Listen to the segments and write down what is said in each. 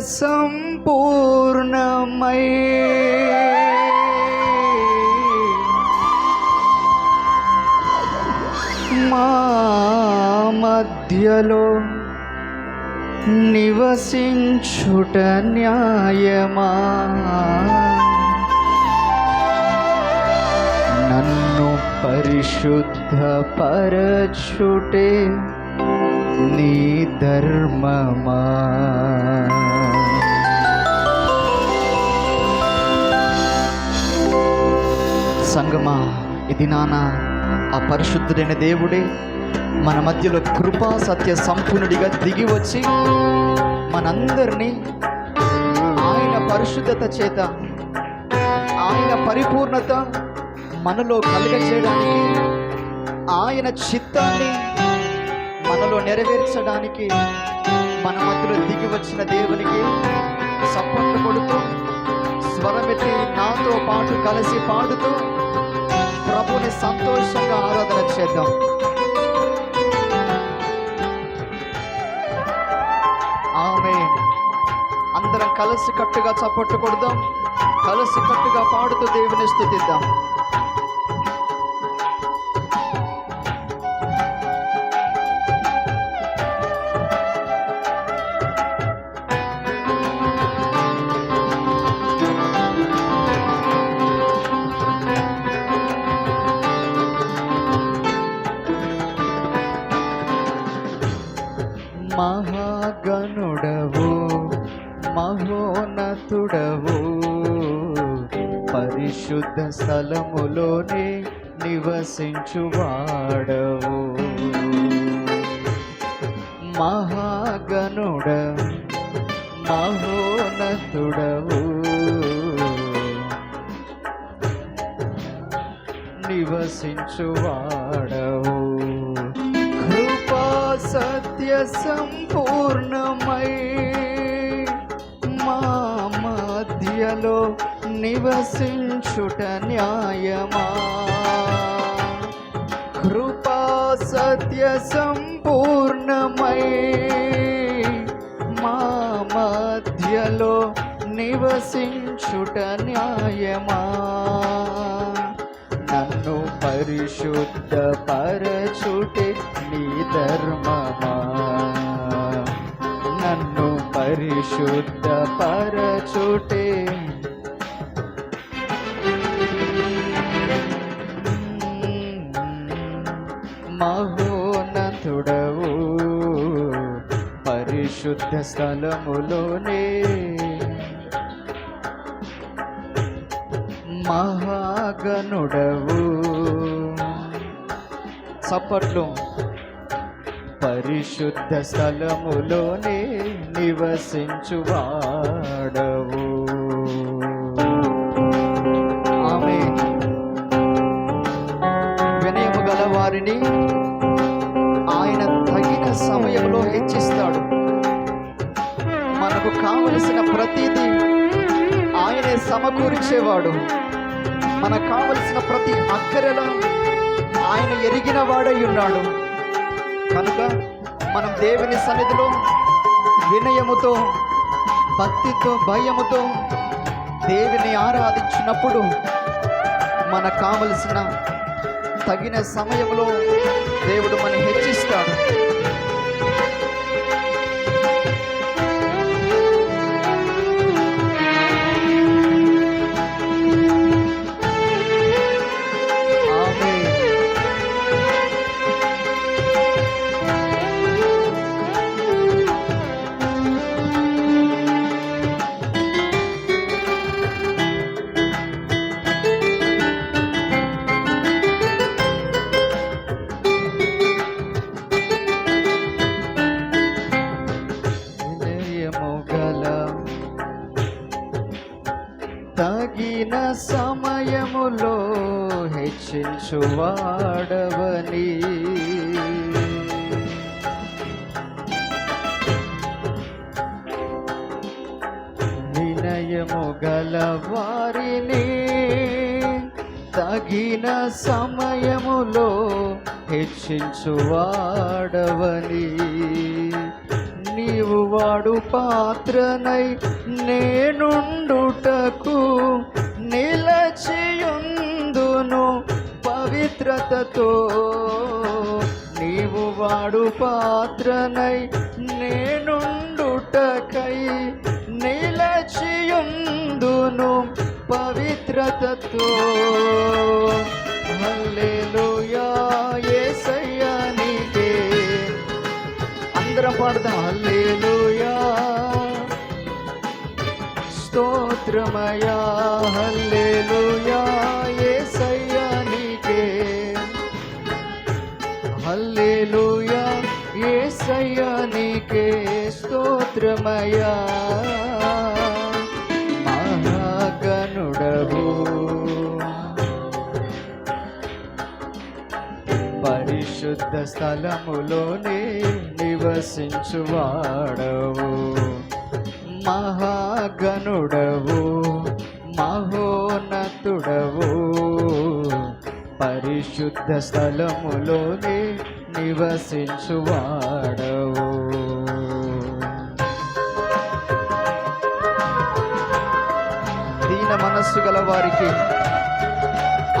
సంపూర్ణమై. మా మధ్యలో నివసించుట న్యాయమా? నన్ను పరిశుద్ధ పరచుటే నీ ధర్మమా? సంగమా. ఇది నాన్న ఆ పరిశుద్ధుడైన దేవుడే మన మధ్యలో కృపా సత్య సంపూర్ణుడిగా దిగి వచ్చి మనందరినీ ఆయన పరిశుద్ధత చేత ఆయన పరిపూర్ణత మనలో కలుగచేయడానికి ఆయన చిత్తాన్ని మనలో నెరవేర్చడానికి మన మధ్యలో దిగి వచ్చిన దేవునికి సపోర్ట్ కొడుతూ స్వరమెత్తి నాతో పాటు కలిసి పాడుతూ ప్రభుని సంతోషంగా ఆరాధన చేద్దాం. ఆమె అందరం కలిసి కట్టుగా చప్పట్లు కొడదాం. కలిసి కట్టుగా పాడుతూ దేవుని స్థుతిద్దాం. పరిశుద్ధ స్థలములోనే నివసించువాడవు. మహాగనుడ మహోనతుడవు నివసించువాడవు. కృపా సత్య సంపూర్ణమై మా మధ్యలో నివసించుట న్యాయమా? కృపా సత్య సంపూర్ణమై మా మధ్యలో నివసించుట న్యాయమా? నన్ను పరిశుద్ధ పరచుటే నీ ధర్మమా? నన్ను పరిశుద్ధ పరచుటే మహోనంతుడవు పరిశుద్ధ స్థలములోనే మహాగనుడవు. చప్పట్లు పరిశుద్ధ స్థలములోనే నివసించువాడవు. గల ఆయన తగిన సమయంలో హెచ్చిస్తాడు. మనకు కావలసిన ప్రతిదీ ఆయనే సమకూర్చేవాడు. మనకు కావలసిన ప్రతి అక్కరలో ఆయన ఎరిగిన వాడై ఉన్నాడు. కనుక మనం దేవుని సన్నిధిలో వినయముతో భక్తితో భయముతో దేవుని ఆరాధించినప్పుడు మనకు కావలసిన తగిన సమయంలో దేవుడు మనం హెచ్చిస్తాడు. హెచ్చించువాడవని వినయము గలవారిని తగిన సమయములో హెచ్చించువాడవని నీవు వాడు పాత్రనై నేనుండుటకు పాత్రనై నేనుండుటకై నిలచియుందును పవిత్రతతో. హల్లెలూయా యేసయ్యా నీకే. అందరం పాడదాం హల్లెలూయా. స్తోత్రమయా హల్లెలూయా. నీకే స్తోత్రమయా మహాగణుడవు పరిశుద్ధ స్థలములోనే నివసించువాడవు. మహాగనుడవు మహోన్నతుడవు. పరిశుద్ధ స్థలములోనే నివసించువాడవు. మనస్సు గల వారికి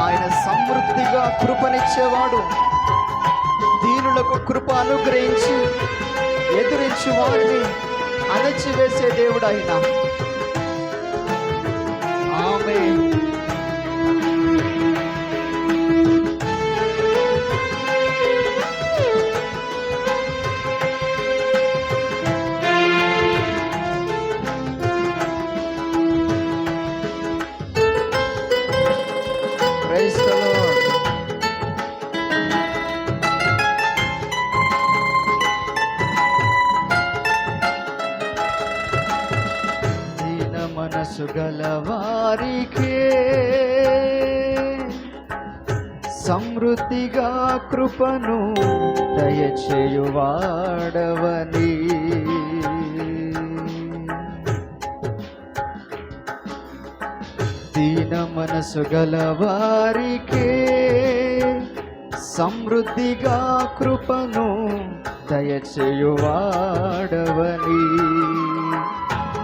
ఆయన సమృద్ధిగా కృపనిచ్చేవాడు. దీనులకు కృప అనుగ్రహించి ఎదురించి వారిని అణచివేసే దేవుడు ఆయన ఆమె వారికే సమృద్ధిగా కృపను దయచేయువాడవని. దీన మనసు గల వారికే సమృద్ధిగా కృపను దయచేయువాడవని.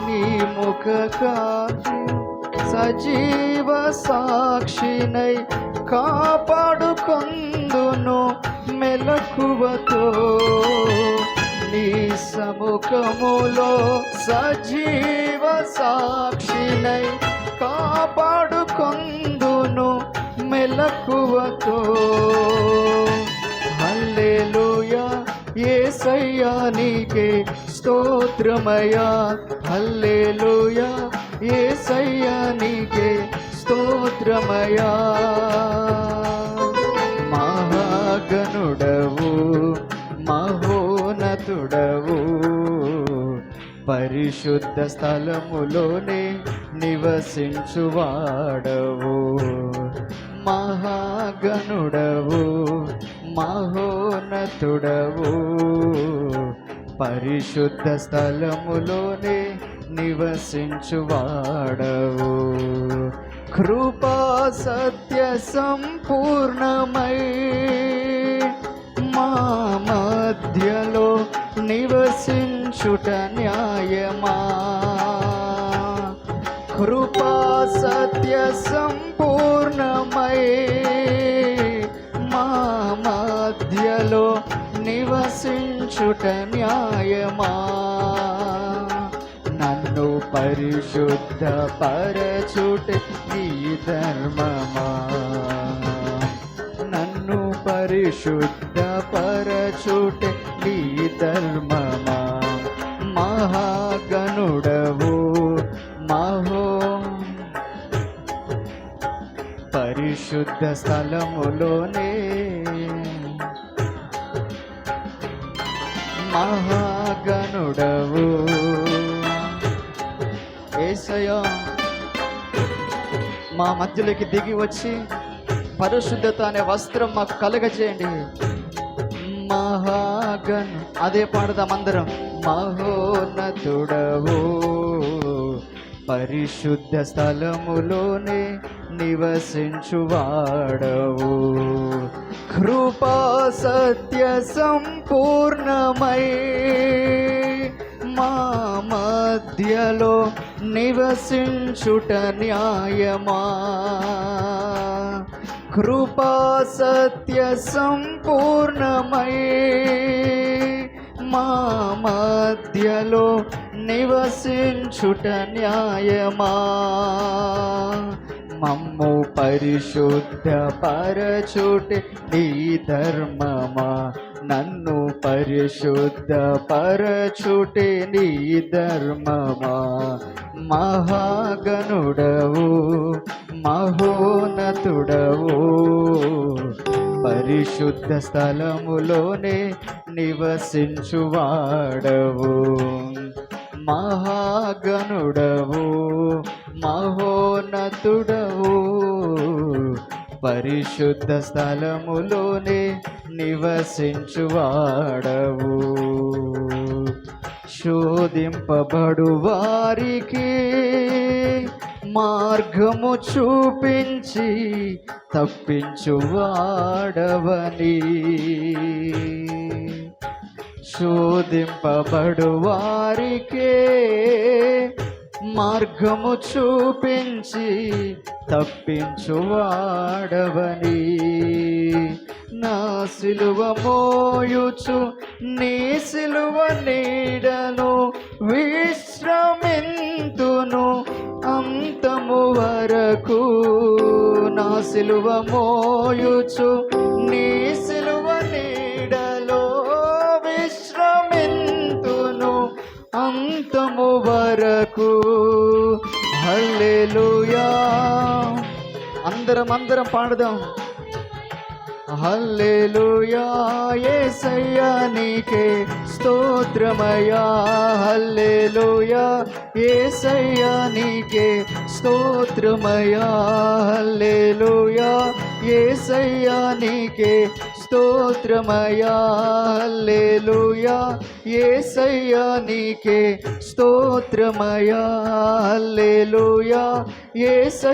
నీ ముఖ కాంతి సజీవ సాక్షినై కాపాడుకొందును మెలకువతో. నీ సముఖములో సజీవ సాక్షినై కాపాడుకొందును మెలకువతో. హల్లెలూయా యేసయ్యా నీకే స్తోత్రమయా హల్లెలూయా యేసయ్యా నీకే స్తోత్రమయా? మహాగనుడవు మహోనతుడవు పరిశుద్ధ స్థలములోనే నివసించువాడవు. మహాగనుడవు మహోనతుడవు పరిశుద్ధ స్థలములోనే నివసించువాడవు. కృపా సత్య సంపూర్ణమై మా మధ్యలో నివసించుట న్యాయమా. కృపా సత్య సంపూర్ణమై మా మధ్యలో నివసించుట న్యాయమా. పరిశుద్ధ పరచుట నీ ధర్మమా? నన్ను పరిశుద్ధ పరచుట నీ ధర్మమా? మహాగణుడవు మహో పరిశుద్ధ స్థలములోనే. మహాగణుడవు ఏసయ్యా. మా మధ్యలోకి దిగి వచ్చి పరిశుద్ధత అనే వస్త్రం మాకు కలగజేయండి. మహాగన్ అదే పాడదాం అందరం. మహోన్నతుడవు పరిశుద్ధ స్థలములోనే నివసించువాడవు. కృపా సత్య సంపూర్ణమై మా మధ్యలో నివసించుట న్యాయమా కృపా సత్య సంపూర్ణమై మా మధ్యలో నివసించుట న్యాయమా మమ్ము పరిశుద్ధ పరచుటే నీ ధర్మమా? నన్ను పరిశుద్ధ పరచుటే నీ ధర్మమా? మహాగనుడవు మహోనతుడవు పరిశుద్ధ స్థలములోనే నివసించువాడవు. మహాగనుడవు మహోనతుడవు పరిశుద్ధ స్థలములోనే నివసించువాడవు. శోధింపబడు వారికి మార్గము చూపించి తప్పించువాడవని. శోధింపబడు వారికే మార్గము చూపించి తప్పించువాడవని నా సిలువ మోయుచు నీ సిలువ నీడను విశ్రమింతును అంతము వరకు. నా సిలువ మోయుచు నీ సిలువ అంతము వరకు. హల్లెలూయా. అందరం అందరం పాడదాం. హల్లెలూయా యేసయ్యా నీకే స్తోత్రమయా హల్లెలూయా యేసయ్యా నీకే స్తోత్రమయా హల్లెలూయా యేసయ్యా నీకే స్తోత్రమయ్యా. హల్లెలూయా యేసయ్యా నీకే స్తోత్రమయ్యా. హల్లెలూయా యేసయ్యా